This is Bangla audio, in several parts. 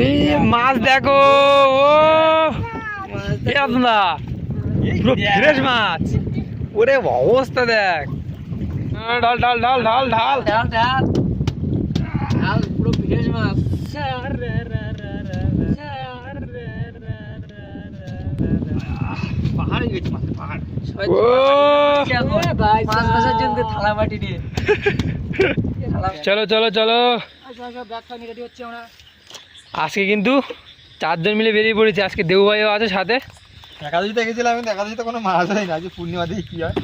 এই মাছ দেখো ও এ আপনারা পুরো ফ্রেশ মাছ ওরে অবস্থা দেখ আহ, ঢাল ঢাল ঢাল ঢাল ঢাল ডাল ডাল ডাল পুরো ফ্রেশ মাছ পাহাড়ে গেছে মাছ পাহাড় ও মাছ ভাজার জন্য থালা বাটি নিয়ে চলো চলো চলো ব্যাগটা নিয়ে রেডি হচ্ছে আমরা আজকে কিন্তু চারজন মিলে বেরিয়ে পড়েছি। আজকে ভাইও আছে সাথে। একাদশীতে গেছিলাম কিন্তু একাদশীতে কোনো মাছ হয় না আজকে পূর্ণিমা দিয়ে কি হয়?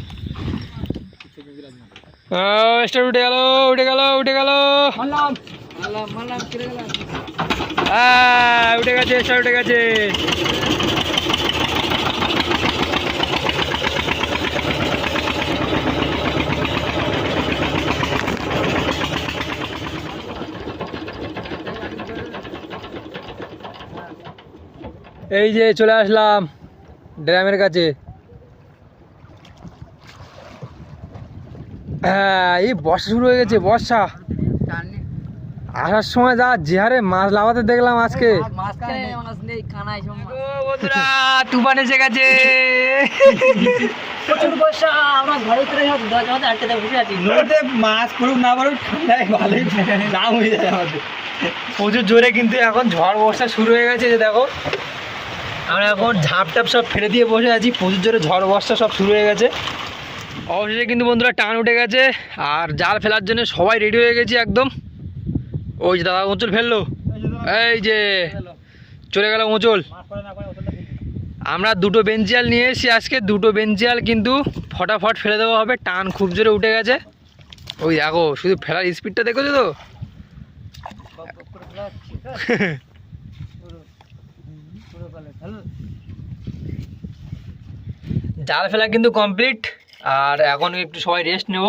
স্টার উঠে গেল উঠে গেল উঠে গেল। আহ, উঠে গেছে স্টার উঠে গেছে। এই যে চলে আসলাম ড্রামের কাছে। হ্যাঁ এই বর্ষা শুরু হয়ে গেছে বর্ষা। আসার সময় যা যে হারে মাছ লাভাতে দেখলাম আজকে। তুফান এসে গেছে। প্রচুর জোরে কিন্তু এখন ঝড় বর্ষা শুরু হয়ে গেছে যে দেখো। আমরা এখন ঝাঁপ টাপ সব ফেলে দিয়ে বসে আছি। প্রচুর জোরে ঝড় বর্ষা সব শুরু হয়ে গেছে। অবশেষে কিন্তু বন্ধুরা টান উঠে গেছে। আর জাল ফেলার জন্য সবাই রেডি হয়ে গেছি একদম। ওই যে দাদা উঁচল ফেলল। এই যে চলে গেল ওটা আমরা দুটো বেঞ্চিয়াল নিয়ে এসেছি আজকে। দুটো বেঞ্চিয়াল কিন্তু ফটাফট ফেলে দেওয়া হবে। টান খুব জোরে উঠে গেছে। ওই দেখো শুধু ফেলার স্পিডটা দেখেছ তো? জাল ফেলা কিন্তু কমপ্লিট আর এখন একটু সবাই রেস্ট নেব।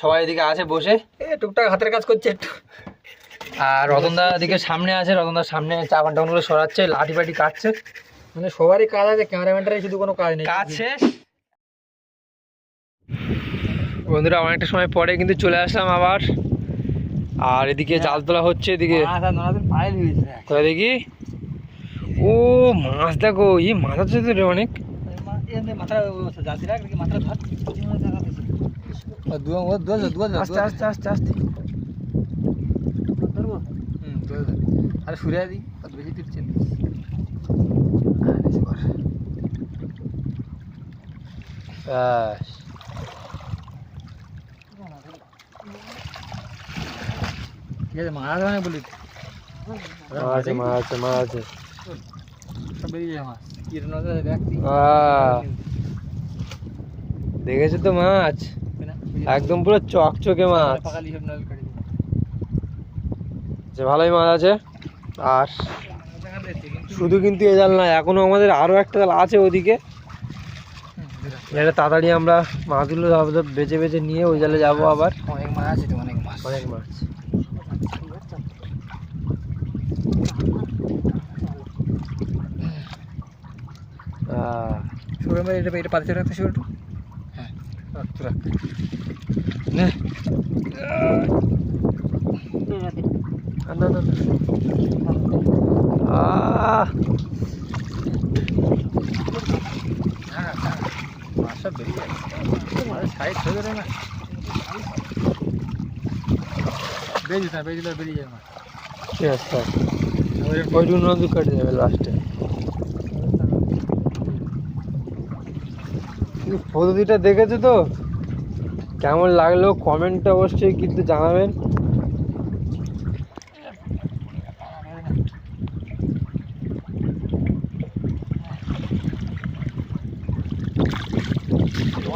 সবাই এদিকে আছে বসে। এ টুকটাক হাতের কাজ করছে একটু। আর রতনদা এদিকে সামনে আছে রতনদার সামনে চাপান টাউনগুলো সরাচ্ছে লাঠি পাটি কাটছে। মানে সবারই কাজ আছে ক্যামেরাম্যানটারই শুধু কোনো কাজ নেই। কাজ শেষ। বন্ধুরা অনেকটা সময় পরে কিন্তু চলে আসলাম আবার। আর এদিকে জাল তোলা হচ্ছে এদিকে হয়েছে দেখি। ও মাছ দেখো ই মাছ আছে তো রে অনেক মাথা জাতি রাখ দেখি মাথা ধর দু দু দু আস্তে আস্তে আস্তে আস্তে ধরবো হুম ধরে ধরে আরে সুরিয়া দি অত বেশি টিপছেন ব্যাস। ঠিক আছে মাছ মানে বলি মাছ আছে মাছ আছে মাছ দেখছি তো মাছ? একদম পুরো চকচকে মাছ। যে ভালোই মাছ আছে। আর শুধু কিন্তু এ জাল না এখনও আমাদের আরও একটা জাল আছে ওদিকে। এটা তাড়াতাড়ি আমরা মাছগুলো বেছে বেছে নিয়ে ওই জালে যাব আবার। অনেক মাছ আছে অনেক মাছ। অনেক মাছ। শুরু এটা এটা পাতে রাখতে শুরু হ্যাঁ। রাখ তো রাখ। নে। বেরিয়ে সাইড হয়ে যাবে না। বেরিয়ে না বেরিয়ে বেরিয়ে যায় ঠিক আছে। ওইটুকু নদী কেটে যাবে লাস্টে পদ্ধতিটা দেখেছ তো? কেমন লাগল কমেন্টটা অবশ্যই কিন্তু জানাবেন।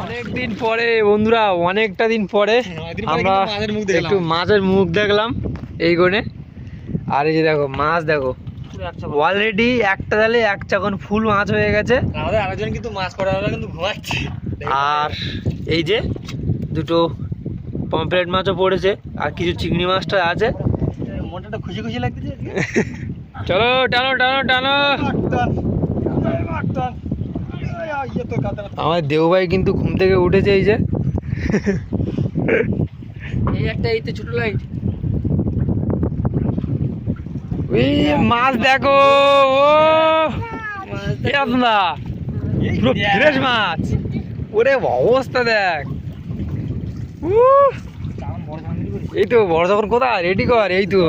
অনেক দিন পরে বন্ধুরা অনেকটা দিন পরে আমরা মাছের মুখ একটু মাছের মুখ দেখলাম এই কোণে আর এই যে দেখো মাছ দেখো। অলরেডি একটা জালে এক চাকন ফুল মাছ হয়ে গেছে। আমাদের আরেকজন কিন্তু মাছ পড়াওয়ালা কিন্তু ঘুমাচ্ছে। আর এই যে দুটো পমফ্রেট মাছও পড়েছে আর কিছু চিংড়ি মাছটা আছে। মনটা খুশি খুশি লাগতেছে চলো টানো টানো টানো। আমার দেউ ভাই কিন্তু ঘুম থেকে উঠেছে এই যে। এই একটা এই তো ছোট লাইট এই মাছ দেখো, ও আপনার? পুরো ফ্রেশ মাছ। ওরে অবস্থা দেখ। এই তো বড় যখন কোথায়? রেডি কর, এই তো।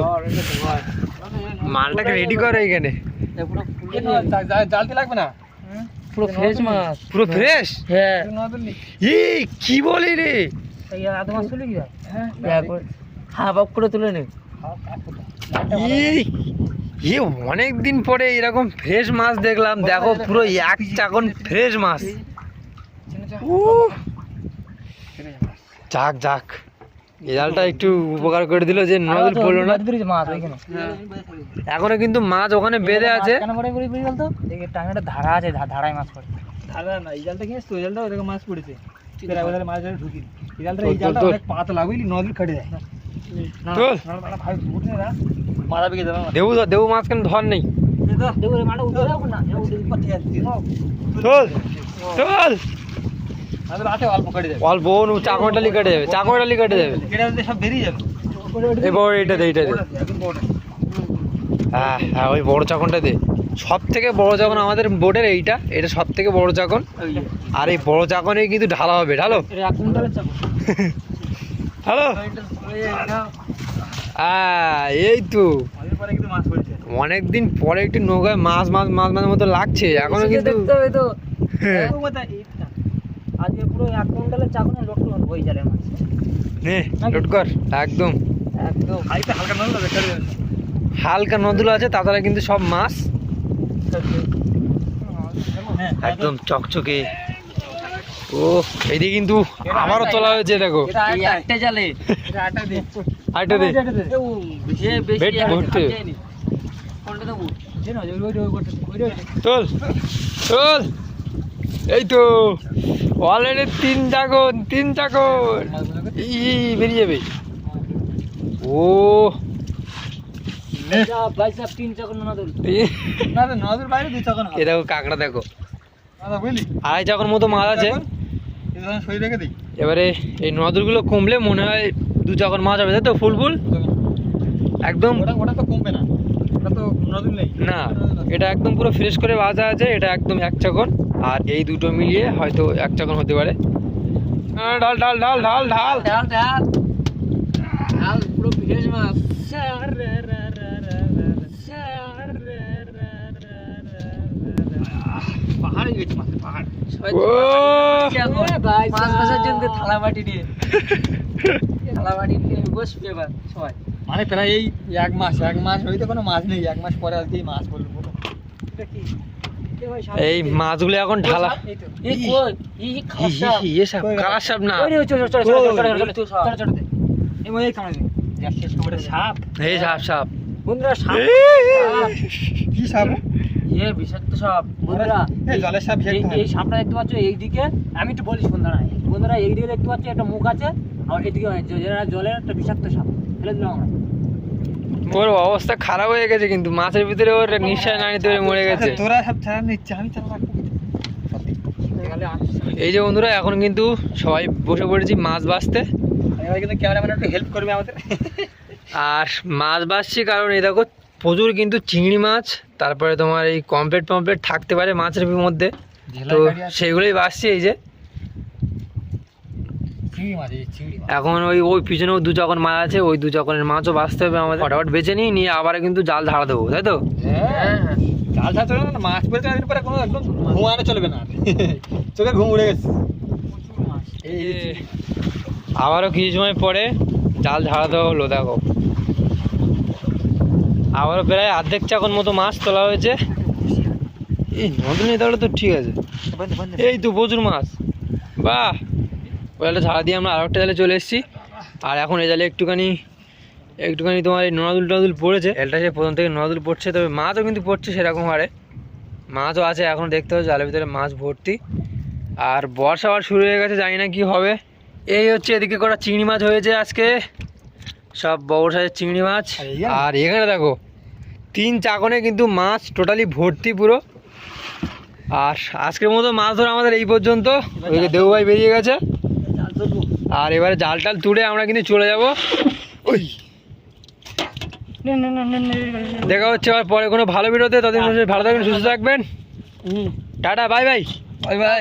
মালটাকে রেডি কর এইখানে। না পুরো ফ্রেশ মাছ। পুরো ফ্রেশ হ্যাঁ এই কি বলি রে? হ্যাঁ বাপ করে তুলে নে। এই অনেক দিন পরে এরকম ফ্রেশ মাছ দেখলাম। দেখো পুরো এক চাকন ফ্রেশ মাছ। যাক যাক। এই জালটা একটু উপকার করে দিল যে নদল পড়ল না। এখনও। কিন্তু মাছ ওখানে বেঁধে আছে। টাঙাটা ধারা আছে ধারায় মাছ পড়ে। ধারা না এই জালটা কিনেছিস তো? এই জালটা ওরকম মাছ পড়েছে ঢুকি এই জালটা এই জালটা অনেক পাতলা বুঝলি? নদী কেটে যায়। যাবে দে হ্যাঁ হ্যাঁ ওই বড় চাকনটা দে। সব থেকে বড় চাকন আমাদের বোটের এইটা এটা সব থেকে বড় চাকন। আর এই বড় চাকনে কিন্তু ঢালা হবে ঢালো। হ্যালো? এই তো। অনেকদিন পরে একটু নৌকায় মাছ মাছ মাছ মাছের মতো লাগছে এখনও কিন্তু হ্যাঁ। আজকে পুরো এক কর একদম। একদম। হালকা হালকা নদুল আছে তাছাড়া কিন্তু সব মাছ। একদম চকচকে। ও এইদিকে কিন্তু আমারও চলা হয়েছে দেখো। আটটা জালে। আটটা দে বেট ঘুরতে চল চল এই তো অলরেডি তিন চাকন তিন চাকন ই বেরিয়ে যাবে। ও। দেখো কাঁকড়া দেখো। আড়াই চাকর মতো মাছ আছে। এই রেখে দিই? এবারে এই নদরগুলো কমলে মনে হয় দু চাকর মাছ হবে তাই তো ফুল ফুল? একদম ওটা ওটা তো কমবে না। ওটা তো নদীর নেই। না এটা একদম পুরো ফ্রেশ করে বাজা আছে এটা একদম এক চাকর। আর এই দুটো মিলিয়ে হয়তো এক চাকর হতে পারে। ডাল ঢাল ঢাল ঢাল ঢাল ঢাল। ডাল ডাল ডাল মানে প্রায় এই এক মাস এক মাস হইতে কোনো মাছ নেই এক মাস পরে আজকে মাছ বলব এই মাছগুলো এখন ঢালা সাপ না সাপ সাপ বন্ধুরা সাপ কি সাপ এ বিষাক্ত সাপ বন্ধুরা এই জলের সাপ এই সাপটা দেখতে পাচ্ছ এইদিকে? আমি একটু বলিস বন্ধুরা বন্ধুরা এইদিকে দেখতে পাচ্ছ একটা মুখ আছে আর এদিকে যেটা জলের একটা বিষাক্ত সাপ। ফেলে দিলাম আমরা। ওর অবস্থা খারাপ হয়ে গেছে কিন্তু মাছের ভিতরে ওর নিঃশ্বাস না নিতে পেরে মরে গেছে। তোরা সব ছাড়া নিচ্ছে আমি ছাড়া এই যে বন্ধুরা এখন কিন্তু সবাই বসে পড়েছি মাছ বাছতে এবার কিন্তু ক্যামেরাম্যান একটু হেল্প করবে আমাদের। আর মাছ বাছছি কারণ এই দেখো প্রচুর কিন্তু চিংড়ি মাছ তারপরে তোমার এই কমপ্লেট পমপ্লেট থাকতে পারে মাছের মধ্যে। তো সেগুলোই বাছছি এই যে। এখন ওই ওই পিছনেও দু চকন মাছ আছে ওই দু চকনের মাছও বাঁচতে হবে আমাদের। ফটাফট বেছে নিই নিয়ে আবার কিন্তু জাল ধারা দেবো তাই তো? হ্যাঁ। জাল চলবে না মাছ পরে কোনো একদম ঘুমানো চলবে না। চোখে ঘুম উড়ে গেছে। এই আবারও কিছু সময় পরে জাল ঝাড়া দেওয়া হলো দেখো। আবারও প্রায় অর্ধেক চাকন মতো মাছ তোলা হয়েছে। এই নতুন তাহলে তো ঠিক আছে। এই তো প্রচুর মাছ। বাহ! ওই জালটা ঝাড়া দিয়ে আমরা আর একটা জালে চলে এসেছি। আর এখন এই জালে একটুখানি একটুখানি তোমার এই নদুল টদুল পড়েছে। এলটা সে প্রথম থেকে নদুল পড়ছে তবে মাছও কিন্তু পড়ছে সেরকম হারে। মাছও আছে এখন দেখতে হচ্ছে জালের ভিতরে মাছ ভর্তি। আর বর্ষা আবার শুরু হয়ে গেছে জানি না কি হবে। এই হচ্ছে এদিকে করা চিংড়ি মাছ হয়েছে আজকে। সব বড় সাইজের চিংড়ি মাছ? আর এখানে দেখো তিন চাকনে কিন্তু মাছ টোটালি ভর্তি পুরো। আর আজকের মতো মাছ ধরা আমাদের এই পর্যন্ত। ওইদিকে দেবু ভাই বেরিয়ে গেছে। আর এবারে জাল টাল তুলে আমরা কিন্তু চলে যাব। ওই। দেখা হচ্ছে আর পরে কোনো ভালো ভিডিওতে। ততদিন ভালো থাকবেন সুস্থ থাকবেন। Tata bye bye. Bye bye.